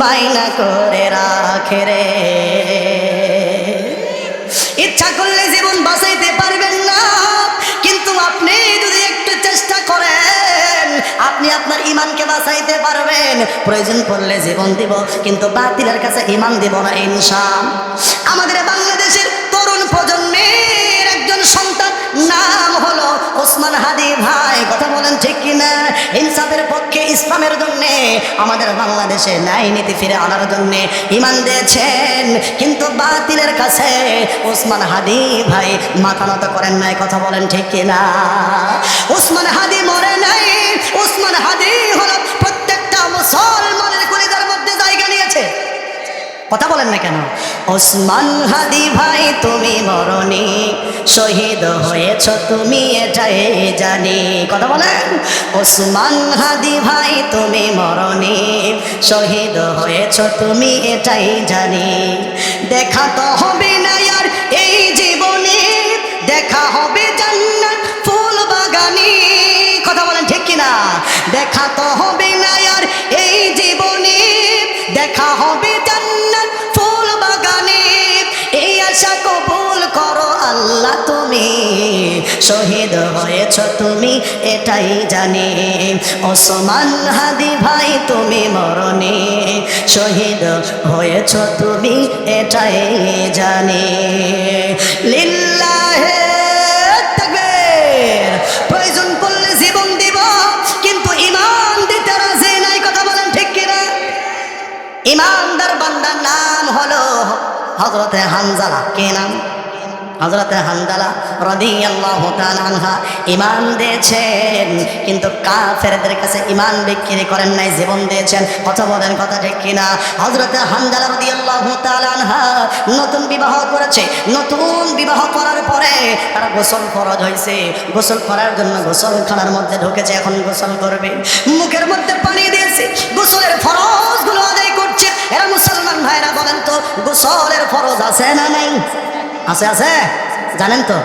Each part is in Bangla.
বাইনা করে রাখে রে। ইচ্ছা করলে জীবন বাঁচাইতে পারবেন না, কিন্তু আপনি যদি একটু চেষ্টা করেন, আপনি আপনার ইমানকে বাঁচাইতে পারবেন। প্রয়োজন পড়লে জীবন দিব, কিন্তু বাতিলের কাছে ইমান দিব না ইনসান আমাদের বাংলাদেশের ওসমান হাদি ভাই, কথা বলেন ঠিক কিনা? ইনসাফের পক্ষে ইসলামের জন্য, আমাদের বাংলাদেশে ন্যায় নীতি ফিরে আনার জন্য ইমান দিয়েছেন, কিন্তু বাতিলের কাছে ওসমান হাদি ভাই মাথা নত করেন নাই, কথা বলেন ঠিক কিনা? ওসমান হাদি মরে নাই, ওসমান হাদি হলো প্রত্যেকটা মুসলমানের কলিজার মধ্যে জায়গা নিয়েছে। কথা বলেন না কেন? ওসমান হাদি ভাই, তুমি মরণি। শহীদ হয়েছ তুমি, এটাই জানি। কথা বলেন? ওসমান হাদি ভাই, তুমি মরণি। শহীদ হয়েছ তুমি, এটাই জানি। দেখা তো হবে শহীদ হয়েছ তুমি, এটাই জানি। ওসমান হাদি ভাই, তুমি মরণে শহীদ হয়েছ তুমি, এটাই জানি। দিব, কিন্তু ইমান নাই, কথা ইমানদার বান্দার নাম হলো হজরতে হানজালা, কে নাম? হজরতে হানজালা রদি আল্লাহ আনহা ইমান দিয়েছেন, কিন্তু কাফেরদের কাছে ইমান বিক্রি করেন নাই, জীবন দিয়েছেন। কথা বলেন কথা ঠিক কিনা? হজরতে হানজালা রদি আল্লাহ আনহা নতুন বিবাহ করেছে। নতুন বিবাহ করার পরে তারা গোসল ফরজ হয়েছে গোসল করার জন্য গোসল খানার মধ্যে ঢুকেছে, এখন গোসল করবে। মুখের মধ্যে পানি দিয়েছে। গোসলের ফরজগুলো আদায় করছে। এরা মুসলমান ভাইরা বলেন তো, গোসলের ফরজ আছে না নাই? আছে আছে? জানেন তো?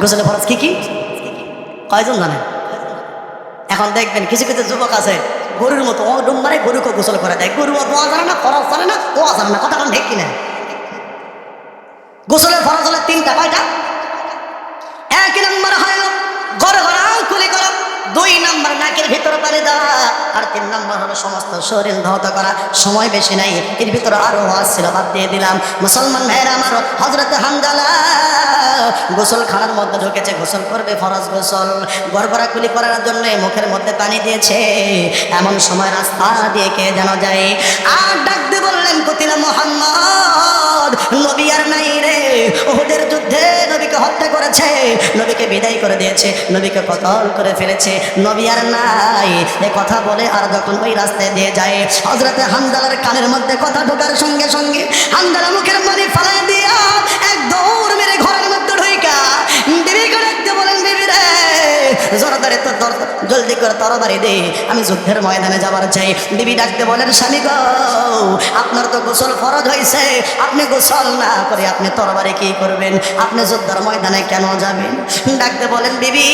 গোসলে ফরজ কি কি? কয়জন জানেন? এখন দেখবেন কিছু কিছু যুবক আছে, গরুর মতো ও ডুম মারে গরুকে গোসল করে দেয়। গরু আর দোয়া জানে না খরচ জানে না ও জানে না, কথা ঠিক কিনা? গোসলের ফরজ হলে তিনটা, কয়টা? এক নম্বর হলো গড় গড়া কুলি করা দুই নম্বর নাকের ভিতরে পানি দেওয়া আর তিন নম্বর হলো সমস্ত শরীর ধৌত করা। সময় বেশি নাই, এর ভিতরে আরও ছিল বাদ দিয়ে দিলাম। মুসলমান ভাইয়েরা আমার হজরত হামদালা গোসল খানার মধ্যে ঢুকেছে, গোসল করবে ফরজ গোসল। গড়গড়া কুলি করার জন্য মুখের মধ্যে পানি দিয়েছে। এমন সময় রাস্তা দিয়ে কে যেন যায়। আর ডাক দিয়ে বললেন, কতিলা মোহাম্মদ নবী আর নাই রে। ওদের যুদ্ধে নবীকে হত্যা করেছে, নবীকে বিদায় করে দিয়েছে, নবীকে কতল করে ফেলেছে, নবী আর নাই। এ কথা বলে আর যখন ওই রাস্তায় দিয়ে যায় হজরতে হামদালার কানের মধ্যে কথা ঢোকার সঙ্গে সঙ্গে হামদালা মুখের মানি ফালাই দিয়া এক দৌড় মেরে ঘরের মধ্যে ঢুইকা। বিবিকে ডাকতে বলেন, বিবি রে, জোরদারে তো জলদি করে তরবারি দে। আমি যুদ্ধের ময়দানে যাবার চাই। বিবি ডাকতে বলেন, স্বামী গো, আপনার তো গোসল ফরজ হয়েছে আপনি গোসল না করে আপনি তরবারি কি করবেন? আপনি যুদ্ধের ময়দানে কেন যাবেন? ডাকতে বলেন, বিবি,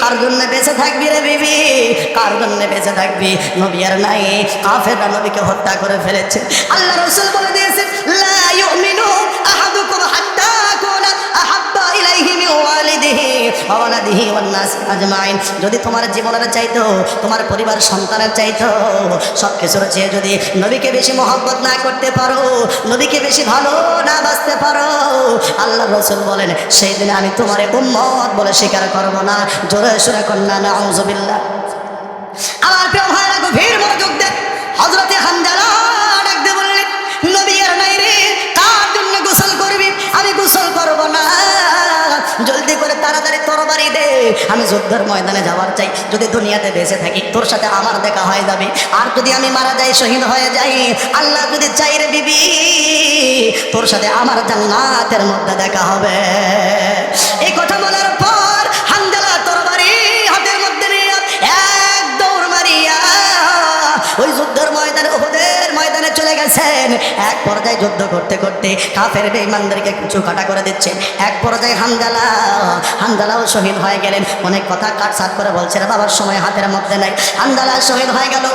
কার জন্য বেঁচে থাকবি রে বিবি? কার জন্য বেঁচে থাকবি? নবী আর নাই। কাফেররা নবীকে হত্যা করে ফেলেছে। আল্লাহ রসুল বলে দিয়েছে লা ইউমিনু যদি তোমার জীবনের চাইতো, তোমার পরিবার সন্তানের চাইতো সব কিছুর চেয়ে যদি নবীকে বেশি মহব্বত না করতে পারো, নবীকে বেশি ভালো না বাঁচতে পারো আল্লাহ রসুল বলেন, সেই দিনে আমি তোমার উম্মত বলে স্বীকার করব না। জোরে সুরে কন্যা না আউজবিল্লা তরবারি দে আমি যুদ্ধের ময়দানে যাওয়ার চাই, যদি দুনিয়াতে বেঁচে থাকি, তোর সাথে আমার দেখা হয়ে যাবে। আর যদি আমি মারা যাই, শহীদ হয়ে যাই, আল্লাহ যদি চাই রে বিবি, তোর সাথে আমার জান্নাতের মধ্যে দেখা হবে। গেছেন এক পর্যায়ে যুদ্ধ করতে করতে কাফের বেঈমানদেরকে কিছু কাটা করে দিচ্ছেন। এক পর্যায়ে হামজালা হামদালাও শহীদ হয়ে গেলেন। অনেক কথা কাটসাট করে বলছে বাবার সময় হাতের মধ্যে নাই। হামজালা শহীদ হয়ে গেল।